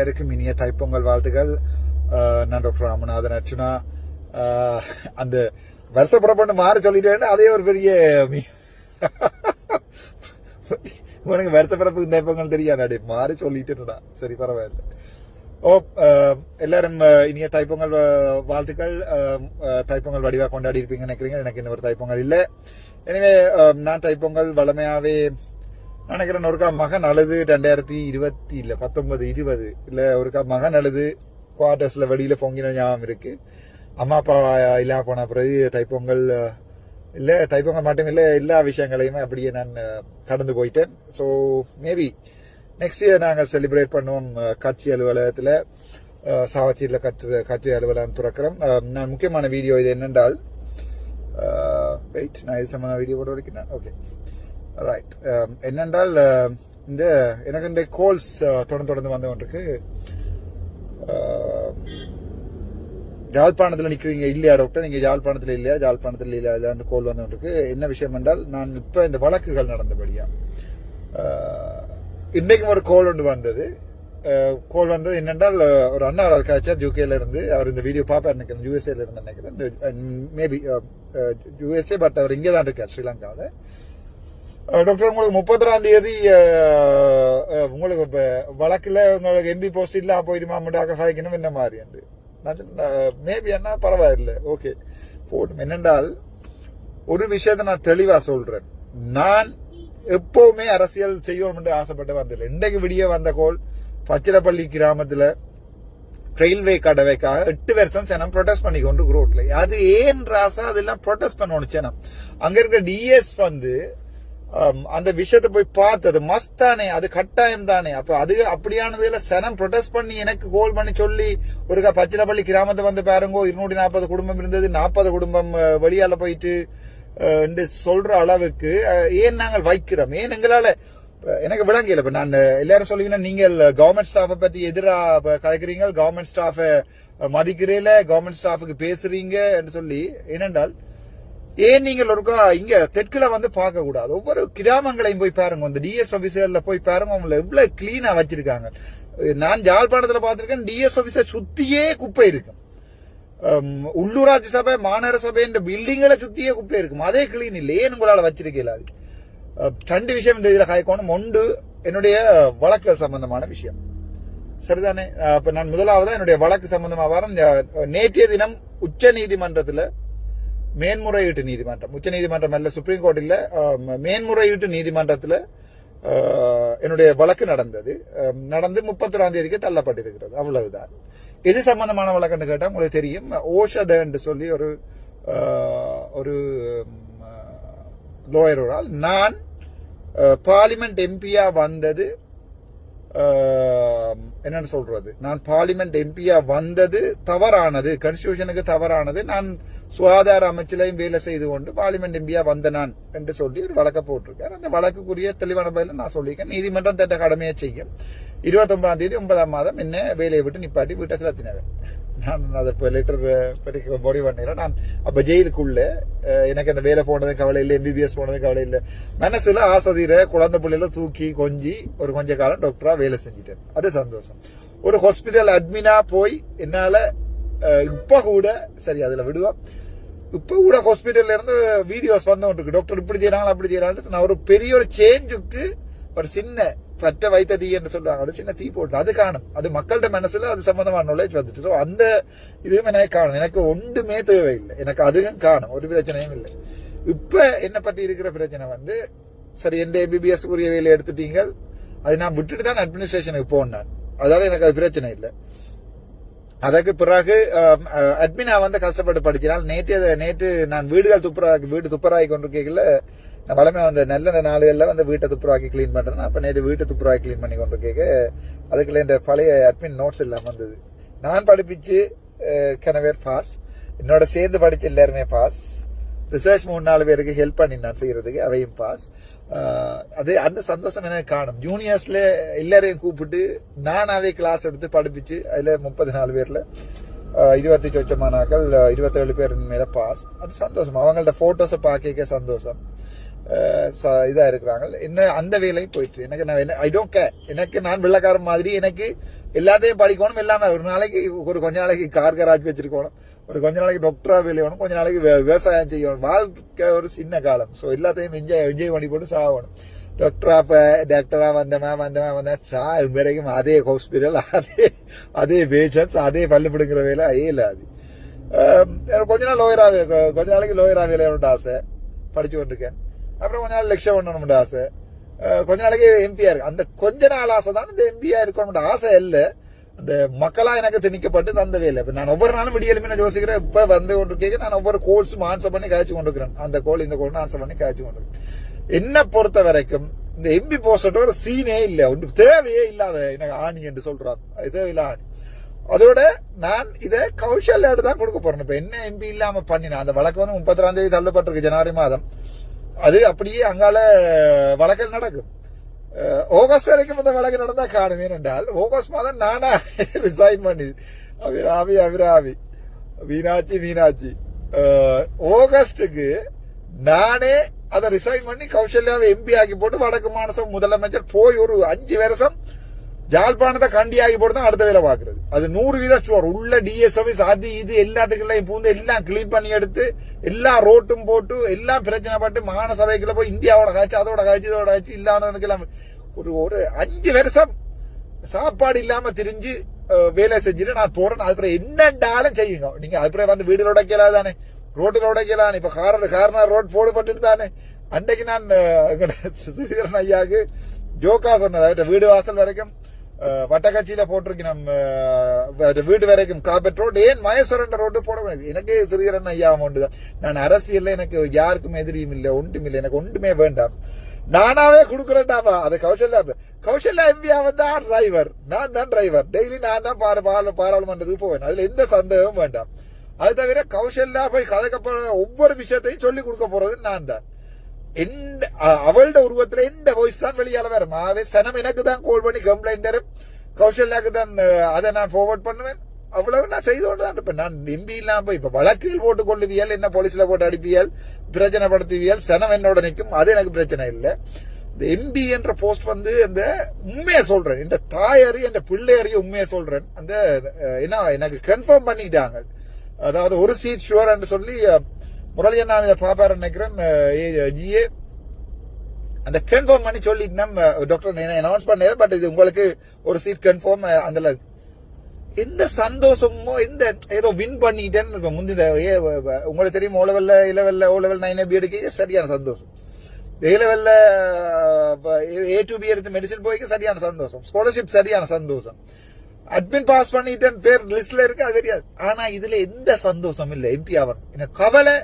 அனைவருக்கும் இனிய தைப்பொங்கல் வாழ்த்துக்கள். நான் டாக்டர் ராமநாதன் அர்ச்சனா. அந்த வருஷ புறப்பட்டு மாற சொல்லிட்டேன்னு அதே ஒரு பெரிய உனக்கு வருஷ பிறப்புக்கு தைப்பொங்கல் தெரியாது? மாறி சொல்லிட்டேன்டா. சரி பரவாயில்ல. ஓ எல்லாரும் இனிய தைப்பொங்கல் வாழ்த்துக்கள். தைப்பொங்கல் வடிவா கொண்டாடி இருப்பீங்கன்னு நினைக்கிறீங்க. எனக்கு இந்த ஒரு தைப்பொங்கல் இல்லை. எனவே நான் தைப்பொங்கல் வளமையாவே நினைக்கிறேன் ஒருக்கா மகன் அழுது ரெண்டாயிரத்தி இருபத்தி இல்ல பத்தொன்பது இருபது. இல்ல ஒருக்கா மகன் அழுது குவார்டர்ஸ்ல வெளியில் பொங்கின ஞாபகம் இருக்கு. அம்மா அப்பா இல்லாம போன பிறகு தைப்பொங்கல் இல்லை இல்ல தைப்பொங்கல் மட்டும் இல்ல எல்லா விஷயங்களையுமே அப்படியே நான் கடந்து போயிட்டேன். ஸோ மேபி நெக்ஸ்ட் இயர் நாங்கள் செலிப்ரேட் பண்ணுவோம் கட்சி அலுவலகத்தில். சாவச்சீரில் கற்று கட்சி அலுவலகம் துறக்கிறோம். நான் முக்கியமான வீடியோ இது என்னென்றால் வெயிட் நான் இது சம்மந்த வீடியோ போட்டு வரைக்கிறேன்? ஓகே. ரைட் um, என்னென்றால் um, இந்த எனக்கு இந்த கோல்ஸ் uh, தொடர்ந்து தொடர்ந்து வந்து கொண்டிருக்கு. Um, நிற்கிறீங்க இல்லையா டாக்டர் நீங்கள் ஜாழ்ப்பாணத்தில் இல்லையா ஜாழ்ப்பாணத்தில் இல்லையா இல்லையான்னு கோல் வந்து என்ன விஷயம் என்றால் நான் இப்போ இந்த வழக்குகள் நடந்தபடியா uh, இன்றைக்கும் ஒரு கோல் ஒன்று வந்தது. Uh, கோல் வந்தது என்னென்றால் ஒரு அண்ணா ஒரு காய்ச்சல் யூகேல இருந்து அவர் இந்த வீடியோ பார்ப்பார் நினைக்கிறேன் யூஎஸ்ஏல இருந்து நினைக்கிறேன். மேபி யூஎஸ்ஏ பட் அவர் இங்கே தான் இருக்கார் ஸ்ரீலங்காவில் டாக்டர் உங்களுக்கு முப்பத்தொராம் தேதி உங்களுக்கு இப்ப வழக்கில் உங்களுக்கு எம்பி போஸ்ட் இல்லாம போயிடுமா டாக்டர் ஹாய்க்கணும் என்ன மாதிரி என்று. நான் மேபி என்ன பரவாயில்லை. ஓகே போட்டும் என்னென்றால் ஒரு விஷயத்தை நான் தெளிவா சொல்றேன். நான் எப்பவுமே அரசியல் செய்யணும் என்று ஆசைப்பட்டு வந்ததில்லை. இன்றைக்கு விடிய வந்த கோல் பச்சிரப்பள்ளி கிராமத்தில் ரயில்வே கடவைக்காக எட்டு வருஷம் சனம் ப்ரொடெஸ்ட் பண்ணி கொண்டு ரோட்ல அது ஏன் ராசா? அதெல்லாம் ப்ரொடெஸ்ட் பண்ணணும் சனம் அங்க இருக்க டிஎஸ் வந்து Um, அந்த விஷயத்தை போய் பார்த்தது மஸ்ட் தானே அது கட்டாயம் தானே. அப்ப அது அப்படியானதுல சனம் ப்ரொடெஸ்ட் பண்ணி எனக்கு கோல் பண்ணி சொல்லி ஒரு பச்சிலப்பள்ளி கிராமத்தை வந்து பாருங்க இருநூற்றி நாற்பது குடும்பம் இருந்தது நாற்பது குடும்பம் வழியால வெளியால போயிட்டு என்று சொல்ற அளவுக்கு ஏன் நாங்கள் வைக்கிறோம்? ஏன் எங்களால எனக்கு விளங்கல இப்ப நான் எல்லாரும் சொல்லுவீங்கன்னா நீங்கள் கவர்மெண்ட் ஸ்டாஃபை பத்தி எதிரா இப்ப கதைக்கிறீங்க கவர்மெண்ட் ஸ்டாஃபை மதிக்கிறீல கவர்மெண்ட் ஸ்டாஃபுக்கு பேசுறீங்க என்று சொல்லி ஏனென்றால் ஏன் நீங்கள் ஒருக்கா இங்க தெற்குல வந்து பார்க்க கூடாது. ஒவ்வொரு கிராமங்களையும் போய் பாருங்க. இந்த டிஎஸ் ஆபீசர்ல போய் பாருங்க. அவங்கள எவ்வளவு கிளீனா வச்சிருக்காங்க. நான் ஜாழ்ப்பாணத்துல பார்த்திருக்கேன் டிஎஸ் ஆபீசர் சுத்தியே குப்பை இருக்கும். உள்ளூராட்சி சபை மாநகர சபை என்ற பில்டிங்களை சுத்தியே குப்பை இருக்கும். அதே கிளீன் இல்லை. ஏன் உங்களால வச்சிருக்கல அது ரெண்டு விஷயம் இந்த இதுல காய்க்கணும் ஒன்று என்னுடைய வழக்குகள் சம்பந்தமான விஷயம். சரிதானே? அப்ப நான் முதலாவதா என்னுடைய வழக்கு சம்பந்தமா வரேன். நேற்றைய தினம் உச்ச நீதிமன்றத்துல மேன்முறையீட்டு நீதிமன்றம் உச்ச நீதிமன்றம் அல்ல சுப்ரீம் கோர்ட்டில் மேன்முறையீட்டு நீதிமன்றத்தில் என்னுடைய வழக்கு நடந்தது. நடந்து முப்பத்தொராம் தேதிக்கு தள்ளப்பட்டிருக்கிறது. அவ்வளவுதான். எது சம்பந்தமான வழக்குன்னு கேட்டால் உங்களுக்கு தெரியும் ஓஷத சொல்லி ஒரு ஒரு லோயர் நான் பார்லிமெண்ட் எம்பியா வந்தது என்னன்னு சொல்றது? நான் பார்லிமெண்ட் எம்பியா வந்தது தவறானது. கன்ஸ்டியூஷனுக்கு தவறானது. நான் சுகாதார அமைச்சிலையும் வேலை செய்து கொண்டு பார்லிமெண்ட் எம்பியா வந்த நான் என்று சொல்லி ஒரு வழக்க போட்டிருக்காரு. அந்த வழக்குக்குரிய தெளிவான பதில நான் சொல்லியிருக்கேன். நீதிமன்றம் தட்ட கடமையை செய்யும். இருபத்தி ஒன்பதாம் தேதி ஒன்பதாம் மாதம் என்ன வேலையை விட்டு நிப்பாட்டி வீட்டை செலுத்தினவர் நான் அதை இப்போ லெட்டர் பாடி பண்ணிடுறேன் நான் அப்ப ஜெயிலுக்குள்ள எனக்கு அந்த வேலை போனது கவலை இல்லை எம்பிபிஎஸ் போனது கவலை இல்லை. மனசுல ஆசதீர குழந்தை பிள்ளைல தூக்கி கொஞ்சி ஒரு கொஞ்ச காலம் டாக்டரா வேலை செஞ்சிட்டேன். அது சந்தோஷம். ஒரு ஹாஸ்பிட்டல் அட்மினா போய் என்னால இப்போ இப்ப கூட சரி அதுல விடுவோம் இப்ப கூட ஹாஸ்பிட்டல்ல இருந்து வீடியோஸ் வந்து இருக்கு டாக்டர் இப்படி செய்யறாங்க அப்படி செய்யறாங்க நான் ஒரு பெரிய ஒரு சேஞ்சுக்கு ஒரு சின்ன பற்ற வைத்த தீ என்று சொல்றாங்க ஒரு சின்ன தீ போட்டு அது காணும் அது மக்கள்கிட்ட மனசுல அது சம்பந்தமான நாலேஜ் வந்துட்டு ஸோ அந்த இதுவும் எனக்கு காணும் எனக்கு ஒன்றுமே தேவையில்லை எனக்கு அதுவும் காணும் ஒரு பிரச்சனையும் இல்லை இப்ப என்ன பத்தி இருக்கிற பிரச்சனை வந்து சரி எந்த எம்பிபிஎஸ் உரிய வேலை எடுத்துட்டீங்க அது நான் விட்டுட்டு தான் அட்மினிஸ்ட்ரேஷனுக்கு போனேன் அதால எனக்கு அது பிரச்சனை இல்லை. அதற்கு பிறகு அட்மினா வந்து கஷ்டப்பட்டு படிக்கிறால் நேற்று நேற்று நான் வீடுகள் துப்புராக்கி வீடு துப்புராகி கொண்டிருக்கல நான் வளமே வந்து நல்ல நாளுகளில் வந்து வீட்டை துப்புராக்கி க்ளீன் பண்றேன். அப்ப நேற்று வீட்டை துப்புராக்கி க்ளீன் பண்ணி கொண்டிருக்கேக்க அதுக்குள்ள இந்த பழைய அட்மின் நோட்ஸ் எல்லாம் வந்தது. நான் படிப்பிச்சு கனவேர் பாஸ். என்னோட சேர்ந்து படிச்ச எல்லாருமே பாஸ். ரிசர்ச் மூணு நாலு பேருக்கு ஹெல்ப் பண்ணி நான் செய்யறதுக்கு அவையும் பாஸ். அது அந்த சந்தோஷம் எனக்கு காணும். ஜூனியர்ஸ்ல எல்லாரையும் கூப்பிட்டு நானாவே கிளாஸ் எடுத்து படிப்பிச்சு அதுல முப்பத்தி நாலு பேர்ல இருபத்தஞ்சு இருபத்தி மாணாக்கள் இருபத்தேழு பேர் மேல பாஸ் அது சந்தோஷம். அவங்கள்ட்ட போட்டோஸை பார்க்க சந்தோஷம். ச- இதா இருக்கிறாங்க. என்ன அந்த வேலையும் போயிட்டு எனக்கு நான் ஐ டோன்ட் கேர் எனக்கு நான் வெள்ளக்காரன் மாதிரி எனக்கு எல்லாத்தையும் படிக்கணும் எல்லாமே ஒரு நாளைக்கு ஒரு கொஞ்ச நாளைக்கு கார் கராஜ் வச்சிருக்கணும் ஒரு கொஞ்ச நாளைக்கு டாக்டரா வேலை வேணும் கொஞ்ச நாளைக்கு விவசாயம் செய்யணும். வாழ்க்கை ஒரு சின்ன காலம். ஸோ எல்லாத்தையும் என்ஜாய் என்ஜாய் பண்ணி போட்டு சாகணும். டாக்டரா இப்போ டாக்டரா வந்தமா வந்தமா வந்தேன் சா வரைக்கும் அதே ஹாஸ்பிட்டல் அதே அதே பேஷன்ஸ் அதே பல்லு பிடுங்குற வேலை அதே. இல்லாது அது எனக்கு கொஞ்ச நாள் லோயரா கொஞ்ச நாளைக்கு லோயரா வேலையோட ஆசை. படிச்சு கொண்டிருக்கேன். அப்புறம் கொஞ்ச நாள் லட்சம் பண்ணணும்னு ஆசை. கொஞ்ச நாளைக்கு எம்பியா இருக்கு. அந்த கொஞ்ச நாள் ஆசை தான் இந்த எம்பியா இருக்கணும்னு ஆசை இல்லை. அந்த மக்களா எனக்கு திணிக்கப்பட்டு தந்தவே இல்லை. இப்போ நான் ஒவ்வொரு நாளும் விடியலுமே நான் யோசிக்கிறேன் இப்ப வந்து கொண்டிருக்கேன் நான் ஒவ்வொரு கோல்ஸும் ஆன்சர் பண்ணி காய்ச்சி கொண்டிருக்கிறேன். அந்த கோல் இந்த கோல்னு ஆன்சர் பண்ணி காய்ச்சி கொண்டிருக்கேன் என்ன பொறுத்த வரைக்கும் இந்த எம்பி போஸ்டோட ஒரு சீனே இல்லை. ஒன்று தேவையே இல்லாத எனக்கு ஆணி என்று சொல்றாங்க அது தேவையில்ல ஆணி. அதோட நான் இதை கௌசல்யாடு தான் கொடுக்க போறேன். இப்ப என்ன எம்பி இல்லாம பண்ணினேன் அந்த வழக்கு வந்து முப்பத்தி தேதி தள்ளப்பட்டிருக்கு ஜனவரி மாதம். அது அப்படியே அங்கால வழக்கல் நடக்கும். அஹ், ஆகஸ்ட் வரைக்கும் அந்த வழக்கு நடந்தா காணுமே என்றால் ஆகஸ்ட் மாதம் நானா ரிசைன் பண்ணி அபிராமி அபிராமி மீனாட்சி மீனாட்சி ஆகஸ்டுக்கு நானே அதை ரிசைன் பண்ணி கௌசல்யாவை எம்பி ஆக்கி போட்டு வடக்கு மாநிலம் முதலமைச்சர் போய் ஒரு அஞ்சு வருஷம் ஜாழ்ப்பாணத்தை கண்டி ஆகி போட்டு தான் அடுத்த வேலை பாக்குறது அது நூறு வீத சுவர். உள்ள டிஎஸ் ஆபீஸ் அது இது எல்லாத்துக்குள்ளையும் பூந்து எல்லாம் கிளீன் பண்ணி எடுத்து எல்லா ரோட்டும் போட்டு எல்லாம் பிரச்சனை பட்டு மாகாண சபைக்குள்ள போய் இந்தியாவோட காய்ச்சி அதோட காய்ச்சி இதோட காய்ச்சி இல்லாதவனுக்கு எல்லாம் ஒரு ஒரு அஞ்சு வருஷம் சாப்பாடு இல்லாம திரிஞ்சு வேலை செஞ்சுட்டு நான் போறேன். அதுக்கப்புறம் என்னண்டாலும் செய்யுங்க. நீங்க அதுக்கப்புறம் வந்து வீடு உடைக்கலாம் தானே. ரோட்டில் உடைக்கலாம் இப்ப கார கார்னர் ரோட் போடுபட்டு தானே. அன்றைக்கு நான் அஹ், எங்கட ஐயாவுக்கு ஜோக்கா சொன்னது அவர்கிட்ட வீடு வாசல் வரைக்கும் வட்டக்கட்சியில போட்டிருக்கு நம்ம வீடு வரைக்கும். காப்பெட் ரோடு ஏன் மயசுரண்ட ரோடு போட முடியாது? எனக்கு ஸ்ரீதரன் ஐயா அமௌண்ட் தான். நான் அரசியல்ல எனக்கு யாருக்கும் எதிரியும் இல்லை ஒன்றும் இல்லை. எனக்கு ஒன்றுமே வேண்டாம். நானாவே கொடுக்குறேன்டாவா அது கௌசல்யா கௌசல்யா எம்பியா வந்தா டிரைவர் நான் தான் டிரைவர் டெய்லி நான் தான் பாரு பாராளுமன்றத்துக்கு போவேன். அதுல எந்த சந்தேகமும் வேண்டாம். அது தவிர கௌசல்யா போய் கதைக்க ஒவ்வொரு விஷயத்தையும் சொல்லி கொடுக்க போறது நான் தான். எந்த அவளோட உருவத்துல எந்த வாய்ஸ் தான் வெளியால வரும்? ஆவே சனம் எனக்கு தான் கால் பண்ணி கம்ப்ளைண்ட் தரும். கௌசல்யாக்கு தான் அதை நான் ஃபார்வர்ட் பண்ணுவேன். அவ்வளவு நான் செய்து கொண்டு தான் இருப்பேன். நான் எம்பி இல்லாம போய் இப்ப வழக்கில் போட்டு கொள்ளுவியல் என்ன போலீஸ்ல போட்டு அடிப்பியல் பிரச்சனை படுத்துவியல் சனம் என்னோட நிற்கும். அது எனக்கு பிரச்சனை இல்லை. இந்த எம்பி என்ற போஸ்ட் வந்து அந்த உண்மையை சொல்றேன். இந்த தாயாரி என் பிள்ளையறிய உண்மையை சொல்றேன். அந்த என்ன எனக்கு கன்ஃபார்ம் பண்ணிட்டாங்க. அதாவது ஒரு சீட் ஷுவர் சொல்லி அஹ், முரளி அண்ணா இதை பாப்பாரு நினைக்கிறேன் ஜிஏ அந்த கன்ஃபார்ம் பண்ணி சொல்லி நம்ம டாக்டர் அனௌன்ஸ் பண்ணாரு பட் இது உங்களுக்கு ஒரு சீட் கன்ஃபார்ம் அந்த எந்த சந்தோஷமோ எந்த ஏதோ வின் பண்ணிட்டேன்னு இப்போ முந்தின ஏ, உங்களுக்கு தெரியும் ஓ லெவல்ல இ லெவல்ல ஓ லெவல் நைன் பி எடுக்க சரியான சந்தோஷம். ஏ லெவல்ல ஏ டு பி எடுத்து மெடிசன் போய்க்கு சரியான சந்தோஷம். ஸ்காலர்ஷிப் சரியான சந்தோஷம். அட்மின் பாஸ் பண்ணிட்டேன் பேர் லிஸ்ட்ல இருக்கு அது தெரியாது. ஆனா இதுல எந்த சந்தோஷம் இல்லை. எம்பி அவன் எனக்கு கவலை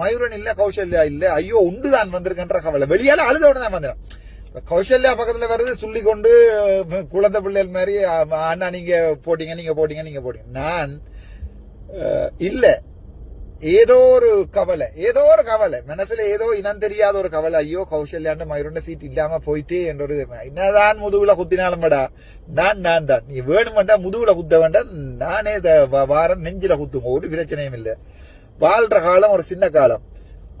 மயூரன் இல்ல கௌசல்யா இல்ல ஐயோ உண்டு தான் வந்திருக்கன்ற கவலை. வெளியால அழுதோட தான் வந்துடும் கௌசல்யா பக்கத்துல வருது சொல்லி கொண்டு குழந்தை பிள்ளைகள் மாதிரி அண்ணா நீங்க போட்டீங்க நீங்க போட்டீங்க நீங்க போட்டீங்க. நான் இல்ல. ஏதோ ஒரு கவலை ஏதோ ஒரு கவலை. மனசுல ஏதோ இனம் தெரியாத ஒரு கவலை. ஐயோ கௌசல்யாண்ட மயூரண்ட சீட் இல்லாம போயிட்டே என்ற ஒரு என்னதான் முதுகுல குத்தினாலும் படா நான் நான் தான். நீ வேணுமெண்டா முதுகுல குத்த வேண்டாம். நானே வாரம் நெஞ்சில குத்துங்க ஒரு பிரச்சனையும் இல்லை. வாழ்ற காலம் ஒரு சின்ன காலம்.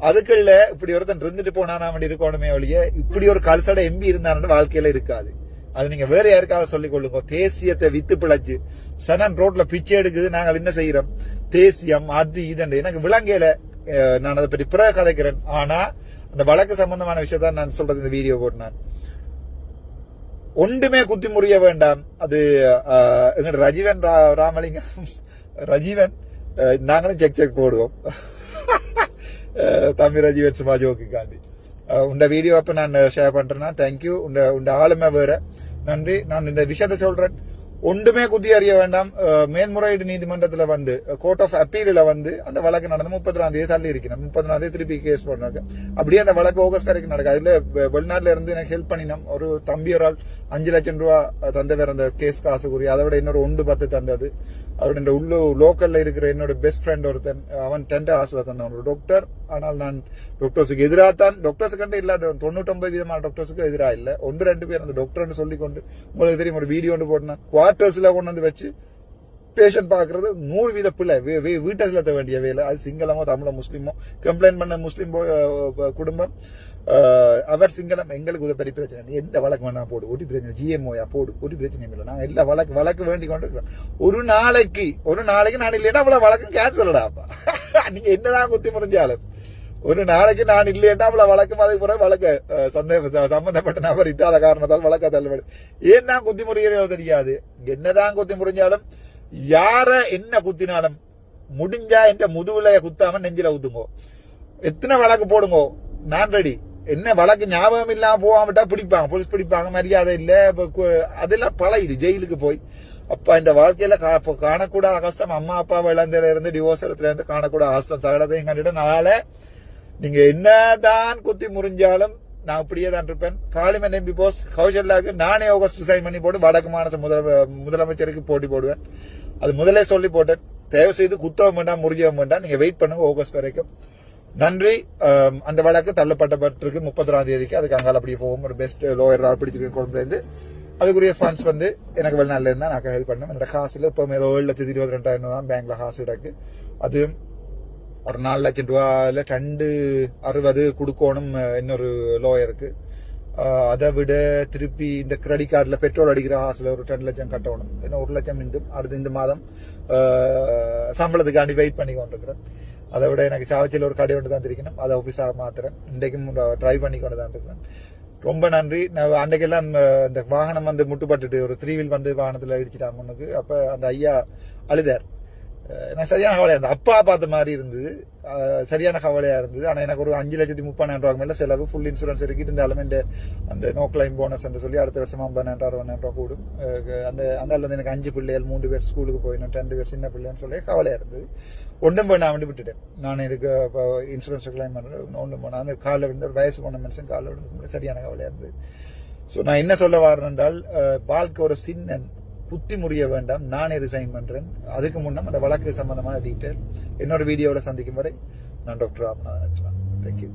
அதுக்குள்ள இப்படி ஒருத்தன் இருந்துட்டு போனா வேண்டி இருக்கணுமே ஒழிய இப்படி ஒரு கல்சட எம்பி இருந்தான்னு வாழ்க்கையில இருக்காது. அது நீங்க வேற யாருக்காவது சொல்லிக் கொள்ளுங்க? தேசியத்தை வித்து பிழைச்சு. சனன் ரோட்ல பிச்சை எடுக்குது நாங்கள் என்ன செய்யறோம்? தேசியம் அது இதுன்னு எனக்கு விளங்கையில நான் அதை பற்றி பிறகு கதைக்கிறேன். ஆனா அந்த வழக்கு சம்பந்தமான விஷயத்தான் நான் சொல்றது இந்த வீடியோ போட்டு ஒன்றுமே குத்தி முறிய வேண்டாம். அது எங்க ரஜீவன் ரா- ராமலிங்கம் ரஜீவன் நாங்களும் செக் செக் போடுவோம் தம்பி ரஜீவன் சும்மா ஜோக்குக்காண்டி உண்ட வீடியோ அப்போ நான் ஷேர் பண்றேன்னா தேங்க்யூ உண்ட உண்ட ஆளுமை வேற நன்றி நான் இந்த விஷயத்த சொல்றேன் ஒன்றுமே குத்தி அறிய வேண்டாம் அஹ், மேன்முறையீடு வந்து கோர்ட் ஆஃப் அப்பீலில் வந்து அந்த வழக்கு நடந்து முப்பத்தி தேதி தள்ளி இருக்கணும் முப்பத்தி தேதி திருப்பி கேஸ் பண்ணாங்க அப்படியே அந்த வழக்கு ஆகஸ்ட் வரைக்கும் நடக்கு அதில் வெ- இருந்து எனக்கு ஹெல்ப் பண்ணினோம் ஒரு தம்பி ஒரு ஆள் அஞ்சு லட்சம் ரூபா தந்தவர் அந்த கேஸ் காசு கூறி அதை விட இன்னொரு ஒன்று பத்து தந்தது அவரோட இந்த உள்ளூர் லோக்கல்ல இருக்கிற என்னோட பெஸ்ட் ஃப்ரெண்ட் ஒருத்தன் அவன் டென்ட் ஹாஸ்ல தந்தான் ஒரு டாக்டர் ஆனால் நான் டாக்டர்ஸுக்கு எதிராக தான் டாக்டர்ஸ் கண்டு இல்ல தொண்ணூத்தொன்பது விதமான டாக்டர்ஸுக்கு எதிராக இல்லை. ஒன்று ரெண்டு பேர் அந்த டாக்டர்னு சொல்லி கொண்டு உங்களுக்கு தெரியும் ஒரு வீடியோ ஒன்று போட்டேன் குவார்டர்ஸ்ல கொண்டு வந்து வச்சு பேஷண்ட் பாக்குறது நூறு வீத பிள்ளை வீ- வீ- வீட்டை செலுத்த வேண்டிய வேலை. அது சிங்களமோ தமிழோ முஸ்லீமோ கம்ப்ளைண்ட் பண்ண முஸ்லீம் குடும்பம். அவர் சிங்களம் எங்களுக்கு ஒரு பெரிய பிரச்சனை இல்லை. எந்த வழக்கு வேணா போடு ஒட்டி பிரச்சனை ஜிஎம்ஓயா போடு ஒட்டி பிரச்சனையும் இல்லை. நாங்கள் எல்லா வழக்கு வழக்கு வேண்டி கொண்டு ஒரு நாளைக்கு ஒரு நாளைக்கு நான் இல்லைன்னா அவ்வளவு வழக்கம் கேன்சல்டாப்பா நீங்க என்னதான் குத்தி முறிஞ்சாலும் ஒரு நாளைக்கு நான் இல்லைன்னா அவ்வளவு வழக்கு அதுக்கு பிறகு வழக்கு சந்தேக சம்பந்தப்பட்ட நபர் இட்டாத காரணத்தால் வழக்க தள்ளுபடி. ஏன் தான் குத்தி முறையோ தெரியாது. என்னதான் குத்தி முறிஞ்சாலும் யார என்ன குத்தினாலும் முடிஞ்சா என்ற முதுவிலைய குத்தாம நெஞ்சில குத்துங்கோ எத்தனை வழக்கு போடுங்கோ. நான் ரெடி என்ன வழக்கு ஞாபகம் இல்லாம போகாமட்டா பிடிப்பாங்க. போலீஸ் பிடிப்பாங்க மரியாதை இல்ல அதெல்லாம் பழையுது ஜெயிலுக்கு போய். அப்ப இந்த வாழ்க்கையில கா- இப்ப காணக்கூடாத கஷ்டம். அம்மா அப்பா இழந்ததுல இருந்து டிவோர்ஸ் இடத்துல இருந்து காணக்கூடாத கஷ்டம். சகலத்தையும் கண்டுட்டு நாள நீங்க என்னதான் குத்தி முறிஞ்சாலும் நான் அப்படியே தான் இருப்பேன். பார்லிமெண்ட் எம்பி போஸ் கௌசல்யாவுக்கு நானே ஆகஸ்ட் சைன் பண்ணி போட்டு வடக்கு மாநில முதல முதலமைச்சருக்கு போட்டி போடுவேன். அது முதலே சொல்லி போட்டேன். தயவு செய்து குத்தவும் வேண்டாம் முறியவும் வேண்டாம். நீங்க வெயிட் பண்ணுங்க ஆகஸ்ட் வரைக்கும். நன்றி. அந்த வழக்கு தள்ளப்பட்டப்பட்டிருக்கு முப்பத்தொராம் தேதிக்கு. அதுக்கு அங்கால அப்படியே போகும் ஒரு பெஸ்ட் லோயர் பிடிச்சிருக்கேன் கொண்டு அதுக்குரிய ஃபண்ட்ஸ் வந்து எனக்கு வெளிநாட்டுல இருந்தா நான் ஹெல்ப் பண்ணேன் என்னோட காசுல இப்போ ஏதோ ஏழு லட்சத்தி இருபத்தி ரெண்டாயிரம் தான் பேங்க்ல காசு கிடக்கு. அதுவும் ஒரு நாலு லட்சம் ரூபாயில் ரெண்டு அறுபது கொடுக்கணும் இன்னொரு லோயருக்கு அதை விட திருப்பி இந்த கிரெடிட் கார்டில் பெட்ரோல் அடிக்கிற ஹாஸில் ஒரு ரெண்டு லட்சம் கட்டணும். இன்னும் ஒரு லட்சம் மீண்டும் அடுத்து இந்த மாதம் சம்பளத்துக்காண்டி வெயிட் பண்ணி கொண்டிருக்கிறேன். அதை விட எனக்கு சாவச்சியில் ஒரு கடை ஒன்று தான் தெரிக்கணும் அதை ஆஃபீஸாக மாத்துறேன் இன்றைக்கும் ட்ரை பண்ணி கொண்டு தான் இருக்கிறேன் ரொம்ப நன்றி. நான் அன்றைக்கெல்லாம் இந்த வாகனம் வந்து முட்டுப்பட்டுட்டு ஒரு த்ரீ வீல் வந்து வாகனத்தில் இடிச்சிட்டாங்க முன்னுக்கு. அப்போ அந்த ஐயா அழுதார். நான் சரியான கவலையா இருந்தது அப்பா பார்த்த மாதிரி இருந்தது. சரியான கவலையா இருந்தது. ஆனா எனக்கு ஒரு அஞ்சு லட்சத்தி முப்பதாயிரம் ரூபாய்க்கு மேல செலவு ஃபுல் இன்சூரன்ஸ் இருக்கு இருந்தாலும் இந்த அந்த நோ கிளைம் போனஸ் என்று சொல்லி அடுத்த வருஷம் ஐம்பதாயிரம் அறுபதாயிரம் ரூபாய் கூடும். அந்த அந்த ஆள் வந்து எனக்கு அஞ்சு பிள்ளைகள் மூன்று பேர் ஸ்கூலுக்கு போயிடணும் ரெண்டு பேர் சின்ன பிள்ளைன்னு சொல்லி கவலையா இருந்தது. ஒன்றும் போய் நான் வந்து விட்டுட்டேன். நான் எனக்கு இன்சூரன்ஸ் கிளைம் பண்ணுறேன் ஒன்றும் போனேன் அந்த காலில் விழுந்து ஒரு வயசு போன மனுஷன் காலில் விழுந்து சரியான கவலையா இருந்தது. ஸோ நான் என்ன சொல்ல வரேன் என்றால் வாழ்க்கை ஒரு சின்ன குத்தி முறிய வேண்டாம் நானே ரிசைன் பண்றேன் அதுக்கு முன்னம் அந்த வழக்கு சம்பந்தமான டீட்டெயில் என்னோட வீடியோவில் சந்திக்கும் வரை நான் டாக்டர் ராமநாதன் தேங்க்யூ